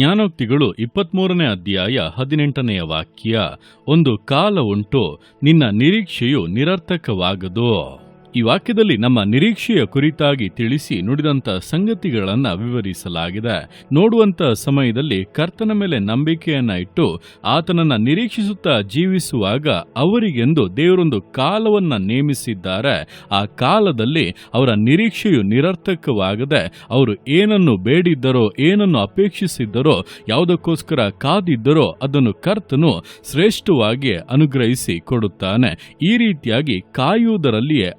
ಜ್ಞಾನೋಕ್ತಿಗಳು ಇಪ್ಪತ್ಮೂರನೇ ಅಧ್ಯಾಯ ಹದಿನೆಂಟನೆಯ ವಾಕ್ಯ ಒಂದು ಕಾಲ ಉಂಟು ನಿನ್ನ ನಿರೀಕ್ಷೆಯು ನಿರರ್ಥಕವಾಗದು. ಈ ವಾಕ್ಯದಲ್ಲಿ ನಮ್ಮ ನಿರೀಕ್ಷೆಯ ಕುರಿತಾಗಿ ತಿಳಿಸಿ ನುಡಿದಂತ ಸಂಗತಿಗಳನ್ನ ವಿವರಿಸಲಾಗಿದೆ. ನೋಡುವಂತ ಸಮಯದಲ್ಲಿ ಕರ್ತನ ಮೇಲೆ ನಂಬಿಕೆಯನ್ನ ಇಟ್ಟು ಆತನನ್ನ ನಿರೀಕ್ಷಿಸುತ್ತಾ ಜೀವಿಸುವಾಗ ಅವರಿಗೆಂದು ದೇವರೊಂದು ಕಾಲವನ್ನ ನೇಮಿಸಿದ್ದಾರೆ. ಆ ಕಾಲದಲ್ಲಿ ಅವರ ನಿರೀಕ್ಷೆಯು ನಿರರ್ಥಕವಾಗದೆ ಅವರು ಏನನ್ನು ಬೇಡಿದ್ದರೋ, ಏನನ್ನು ಅಪೇಕ್ಷಿಸಿದ್ದರೋ, ಯಾವುದಕ್ಕೋಸ್ಕರ ಕಾದಿದ್ದರೋ ಅದನ್ನು ಕರ್ತನು ಶ್ರೇಷ್ಠವಾಗಿ ಅನುಗ್ರಹಿಸಿ ಕೊಡುತ್ತಾನೆ. ಈ ರೀತಿಯಾಗಿ ಕಾಯುವುದರಲ್ಲಿಯೇ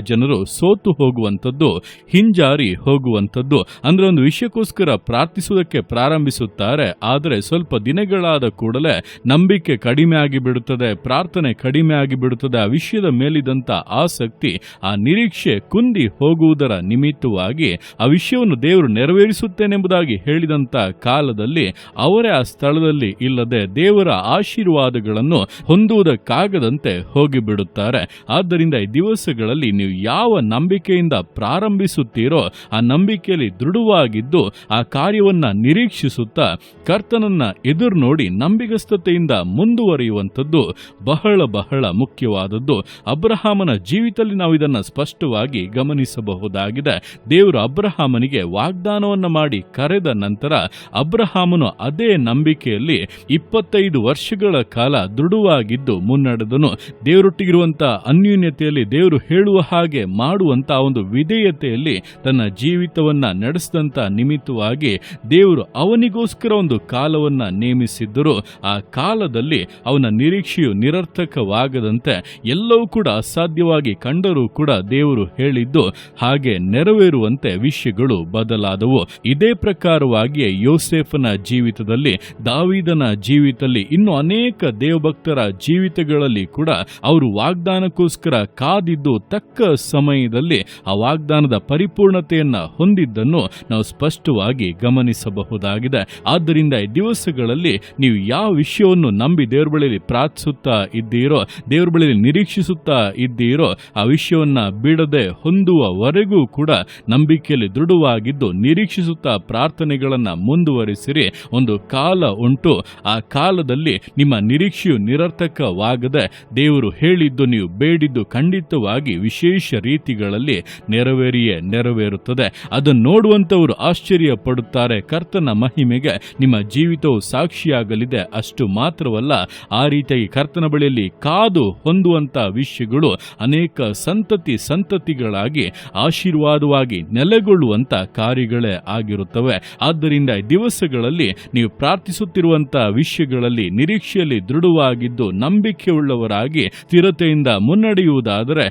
ಜನರು ಸೋತು ಹೋಗುವಂಥದ್ದು, ಹಿಂಜಾರಿ ಹೋಗುವಂಥದ್ದು. ಅಂದ್ರೆ ಒಂದು ವಿಷಯಕ್ಕೋಸ್ಕರ ಪ್ರಾರ್ಥಿಸುವುದಕ್ಕೆ ಪ್ರಾರಂಭಿಸುತ್ತಾರೆ. ಆದರೆ ಸ್ವಲ್ಪ ದಿನಗಳಾದ ಕೂಡಲೇ ನಂಬಿಕೆ ಕಡಿಮೆ ಆಗಿಬಿಡುತ್ತದೆ, ಪ್ರಾರ್ಥನೆ ಕಡಿಮೆ ಆಗಿಬಿಡುತ್ತದೆ. ಆ ವಿಷಯದ ಮೇಲಿದಂತ ಆಸಕ್ತಿ, ಆ ನಿರೀಕ್ಷೆ ಕುಂದಿ ಹೋಗುವುದರ ನಿಮಿತ್ತವಾಗಿ ಆ ವಿಷಯವನ್ನು ದೇವರು ನೆರವೇರಿಸುತ್ತೇನೆಂಬುದಾಗಿ ಹೇಳಿದಂತ ಕಾಲದಲ್ಲಿ ಅವರೇ ಆ ಸ್ಥಳದಲ್ಲಿ ಇಲ್ಲದೆ ದೇವರ ಆಶೀರ್ವಾದಗಳನ್ನು ಹೊಂದುವುದಕ್ಕಾಗದಂತೆ ಹೋಗಿಬಿಡುತ್ತಾರೆ. ಆದ್ದರಿಂದ ಈ ದಿವಸಗಳಲ್ಲಿ ನೀವು ಯಾವ ನಂಬಿಕೆಯಿಂದ ಪ್ರಾರಂಭಿಸುತ್ತೀರೋ ಆ ನಂಬಿಕೆಯಲ್ಲಿ ದೃಢವಾಗಿದ್ದು ಆ ಕಾರ್ಯವನ್ನ ನಿರೀಕ್ಷಿಸುತ್ತಾ ಕರ್ತನನ್ನ ಎದುರು ನೋಡಿ ನಂಬಿಗಸ್ತತೆಯಿಂದ ಮುಂದುವರಿಯುವಂಥದ್ದು ಬಹಳ ಬಹಳ ಮುಖ್ಯವಾದದ್ದು. ಅಬ್ರಹಾಮನ ಜೀವಿತದಲ್ಲಿ ನಾವು ಇದನ್ನ ಸ್ಪಷ್ಟವಾಗಿ ಗಮನಿಸಬಹುದಾಗಿದೆ. ದೇವರು ಅಬ್ರಹಾಮನಿಗೆ ವಾಗ್ದಾನವನ್ನ ಮಾಡಿ ಕರೆದ ನಂತರ ಅಬ್ರಹಾಮನು ಅದೇ ನಂಬಿಕೆಯಲ್ಲಿ ಇಪ್ಪತ್ತೈದು ವರ್ಷಗಳ ಕಾಲ ದೃಢವಾಗಿದ್ದು ಮುನ್ನಡೆದನು. ದೇವರೊಟ್ಟಿಗಿರುವಂತಹ ಅನ್ಯೂನ್ಯತೆಯಲ್ಲಿ ದೇವರು ಹೇಳುವ ಹಾಗೆ ಮಾಡುವಂತ ಒಂದು ವಿಧೇಯತೆಯಲ್ಲಿ ತನ್ನ ಜೀವಿತವನ್ನ ನಡೆಸಿದಂತ ನಿಮಿತ್ತವಾಗಿ ದೇವರು ಅವನಿಗೋಸ್ಕರ ಒಂದು ಕಾಲವನ್ನ ನೇಮಿಸಿದ್ದರು. ಆ ಕಾಲದಲ್ಲಿ ಅವನ ನಿರೀಕ್ಷೆಯು ನಿರರ್ಥಕವಾಗದಂತೆ ಎಲ್ಲವೂ ಕೂಡ ಅಸಾಧ್ಯವಾಗಿ ಕಂಡರೂ ಕೂಡ ದೇವರು ಹೇಳಿದ್ದು ಹಾಗೆ ನೆರವೇರುವಂತೆ ವಿಷಯಗಳು ಬದಲಾದವು. ಇದೇ ಪ್ರಕಾರವಾಗಿ ಯೋಸೇಫನ ಜೀವಿತದಲ್ಲಿ, ದಾವಿದನ ಜೀವಿತದಲ್ಲಿ ಇನ್ನು ಅನೇಕ ದೇವಭಕ್ತರ ಜೀವಿತಗಳಲ್ಲಿ ಕೂಡ ಅವರು ವಾಗ್ದಾನಕ್ಕೋಸ್ಕರ ಕಾದಿದ್ದು ತಕ್ಕ ಸಮಯದಲ್ಲಿ ಆ ವಾಗ್ದಾನದ ಪರಿಪೂರ್ಣತೆಯನ್ನು ಹೊಂದಿದ್ದನ್ನು ನಾವು ಸ್ಪಷ್ಟವಾಗಿ ಗಮನಿಸಬಹುದಾಗಿದೆ. ಆದ್ದರಿಂದ ಈ ದಿವಸಗಳಲ್ಲಿ ನೀವು ಯಾವ ವಿಷಯವನ್ನು ನಂಬಿ ದೇವರ ಬಳಿಯಲ್ಲಿ ಪ್ರಾರ್ಥಿಸುತ್ತಾ ಇದ್ದೀರೋ, ದೇವರ ಬಳಿಯಲ್ಲಿ ನಿರೀಕ್ಷಿಸುತ್ತಾ ಇದ್ದೀರೋ, ಆ ವಿಷಯವನ್ನ ಬಿಡದೆ ಹೊಂದುವವರೆಗೂ ಕೂಡ ನಂಬಿಕೆಯಲ್ಲಿ ದೃಢವಾಗಿದ್ದು ನಿರೀಕ್ಷಿಸುತ್ತಾ ಪ್ರಾರ್ಥನೆಗಳನ್ನು ಮುಂದುವರಿಸಿರಿ. ಒಂದು ಕಾಲ ಉಂಟು, ಆ ಕಾಲದಲ್ಲಿ ನಿಮ್ಮ ನಿರೀಕ್ಷೆಯು ನಿರರ್ಥಕವಾಗದೆ ದೇವರು ಹೇಳಿದ್ದು ನೀವು ಬೇಡಿದ್ದು ಖಂಡಿತವಾಗಿ ವಿಶೇಷ ರೀತಿಗಳಲ್ಲಿ ನೆರವೇರಿಯೇ ನೆರವೇರುತ್ತದೆ. ಅದನ್ನು ನೋಡುವಂತವರು ಆಶ್ಚರ್ಯ ಪಡುತ್ತಾರೆ ಕರ್ತನ ಮಹಿಮೆಗೆ ನಿಮ್ಮ ಜೀವಿತವು ಸಾಕ್ಷಿಯಾಗಲಿದೆ. ಅಷ್ಟು ಮಾತ್ರವಲ್ಲ, ಆ ರೀತಿಯಾಗಿ ಕರ್ತನ ಬಳಿಯಲ್ಲಿ ಕಾದು ಹೊಂದುವಂತ ವಿಷಯಗಳು ಅನೇಕ ಸಂತತಿ ಸಂತತಿಗಳಾಗಿ, ಆಶೀರ್ವಾದವಾಗಿ ನೆಲೆಗೊಳ್ಳುವಂತ ಕಾರ್ಯಗಳೇ ಆಗಿರುತ್ತವೆ. ಆದ್ದರಿಂದ ದಿವಸಗಳಲ್ಲಿ ನೀವು ಪ್ರಾರ್ಥಿಸುತ್ತಿರುವಂಥ ವಿಷಯಗಳಲ್ಲಿ ನಿರೀಕ್ಷೆಯಲ್ಲಿ ದೃಢವಾಗಿದ್ದು ನಂಬಿಕೆಯುಳ್ಳವರಾಗಿ ಸ್ಥಿರತೆಯಿಂದ ಮುನ್ನಡೆಯುವುದಾದರೆ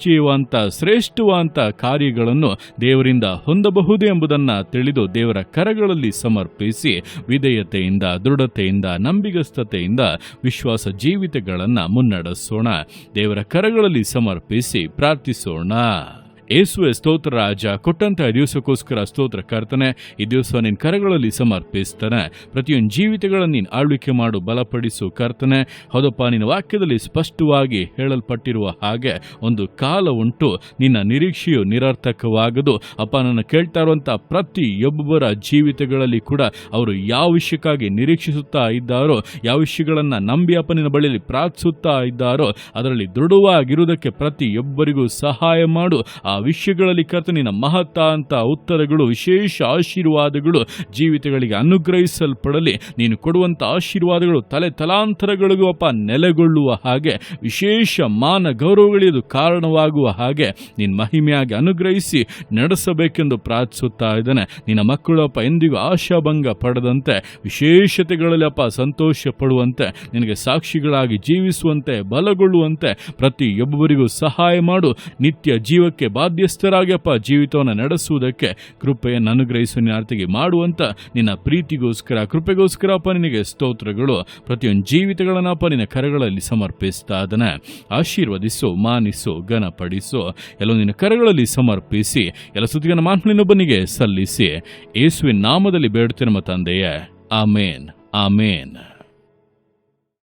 ನಿಶ್ಚಯವಂತ, ಶ್ರೇಷ್ಠವಂತ ಕಾರ್ಯಗಳನ್ನು ದೇವರಿಂದ ಹೊಂದಬಹುದು ಎಂಬುದನ್ನು ತಿಳಿದು ದೇವರ ಕರಗಳಲ್ಲಿ ಸಮರ್ಪಿಸಿ ವಿಧೇಯತೆಯಿಂದ, ದೃಢತೆಯಿಂದ, ನಂಬಿಗಸ್ತತೆಯಿಂದ ವಿಶ್ವಾಸ ಜೀವಿತಗಳನ್ನು ಮುನ್ನಡೆಸೋಣ. ದೇವರ ಕರಗಳಲ್ಲಿ ಸಮರ್ಪಿಸಿ ಪ್ರಾರ್ಥಿಸೋಣ. ಏಸುವೆ ಸ್ತೋತ್ರ, ರಾಜ, ಕೊಟ್ಟಂತಹ ದಿವಸಕ್ಕೋಸ್ಕರ ಸ್ತೋತ್ರ ಕರ್ತನೆ, ಈ ದಿವಸ ನಿನ್ನ ಕರಗಳಲ್ಲಿ ಸಮರ್ಪಿಸ್ತಾನೆ. ಪ್ರತಿಯೊಂದು ಜೀವಿತಗಳನ್ನು ನೀನು ಆಳ್ವಿಕೆ ಮಾಡು, ಬಲಪಡಿಸು ಕರ್ತನೆ. ಹೌದಪ್ಪ, ನಿನ್ನ ವಾಕ್ಯದಲ್ಲಿ ಸ್ಪಷ್ಟವಾಗಿ ಹೇಳಲ್ಪಟ್ಟಿರುವ ಹಾಗೆ ಒಂದು ಕಾಲ ಉಂಟು, ನಿನ್ನ ನಿರೀಕ್ಷೆಯು ನಿರರ್ಥಕವಾಗದು. ಅಪ್ಪ, ನನ್ನ ಕೇಳ್ತಾ ಇರುವಂಥ ಪ್ರತಿಯೊಬ್ಬರ ಜೀವಿತಗಳಲ್ಲಿ ಕೂಡ ಅವರು ಯಾವ ವಿಷಯಕ್ಕಾಗಿ ನಿರೀಕ್ಷಿಸುತ್ತಾ ಇದ್ದಾರೋ, ಯಾವ ವಿಷಯಗಳನ್ನು ನಂಬಿ ಅಪ್ಪ ನಿನ್ನ ಬಳಿಯಲ್ಲಿ ಪ್ರಾರ್ಥಿಸುತ್ತಾ ಇದ್ದಾರೋ, ಅದರಲ್ಲಿ ದೃಢವಾಗಿರುವುದಕ್ಕೆ ಪ್ರತಿಯೊಬ್ಬರಿಗೂ ಸಹಾಯ ಮಾಡು. ಆ ವಿಷಯಗಳಲ್ಲಿ ಕರ್ತನಿನ ನಿನ್ನ ಮಹತ್ತ ಅಂತ ಉತ್ತರಗಳು, ವಿಶೇಷ ಆಶೀರ್ವಾದಗಳು ಜೀವಿತಗಳಿಗೆ ಅನುಗ್ರಹಿಸಲ್ಪಡಲಿ. ನೀನು ಕೊಡುವಂಥ ಆಶೀರ್ವಾದಗಳು ತಲೆ ತಲಾಂತರಗಳಿಗೂ ಅಪ್ಪ ನೆಲೆಗೊಳ್ಳುವ ಹಾಗೆ, ವಿಶೇಷ ಮಾನ ಗೌರವಗಳಿದು ಕಾರಣವಾಗುವ ಹಾಗೆ ನಿನ್ನ ಮಹಿಮೆಯಾಗಿ ಅನುಗ್ರಹಿಸಿ ನಡೆಸಬೇಕೆಂದು ಪ್ರಾರ್ಥಿಸುತ್ತಾ ಇದ್ದಾನೆ. ನಿನ್ನ ಮಕ್ಕಳು ಅಪ್ಪ ಎಂದಿಗೂ ಆಶಾಭಂಗ ಪಡೆದಂತೆ, ವಿಶೇಷತೆಗಳಲ್ಲಿ ಅಪ್ಪ ಸಂತೋಷ ಪಡುವಂತೆ, ನಿನಗೆ ಸಾಕ್ಷಿಗಳಾಗಿ ಜೀವಿಸುವಂತೆ, ಬಲಗೊಳ್ಳುವಂತೆ ಪ್ರತಿಯೊಬ್ಬರಿಗೂ ಸಹಾಯ ಮಾಡು. ನಿತ್ಯ ಜೀವಕ್ಕೆ ಬಾಧ್ಯಸ್ಥರಾಗಿ ಅಪ್ಪ ಜೀವಿತವನ್ನು ನಡೆಸುವುದಕ್ಕೆ ಕೃಪೆಯನ್ನು ಅನುಗ್ರಹಿಸು ನಿನ್ನ ಆರ್ತಿಗೆ ಮಾಡುವಂತ ನಿನ್ನ ಪ್ರೀತಿಗೋಸ್ಕರ ಕೃಪೆಗೋಸ್ಕರ ಅಪ್ಪ ನಿನಗೆ ಸ್ತೋತ್ರಗಳು. ಪ್ರತಿಯೊಂದು ಜೀವಿತಗಳನ್ನಪ್ಪ ನಿನ್ನ ಕರಗಳಲ್ಲಿ ಸಮರ್ಪಿಸ್ತಾ ಅದನ್ನು ಆಶೀರ್ವದಿಸು, ಮಾನಿಸು, ಘನಪಡಿಸು. ಎಲ್ಲ ನಿನ್ನ ಕರಗಳಲ್ಲಿ ಸಮರ್ಪಿಸಿ, ಎಲ್ಲ ಸುದ್ದಿಗನ ಮಾತನಿನೊಬ್ಬನಿಗೆ ಸಲ್ಲಿಸಿ. ಯೇಸುವಿನ ನಾಮದಲ್ಲಿ ಬೇಡುತ್ತೇನೆ ನಮ್ಮ ತಂದೆಯೇ. ಆಮೇನ್. ಆಮೇನ್.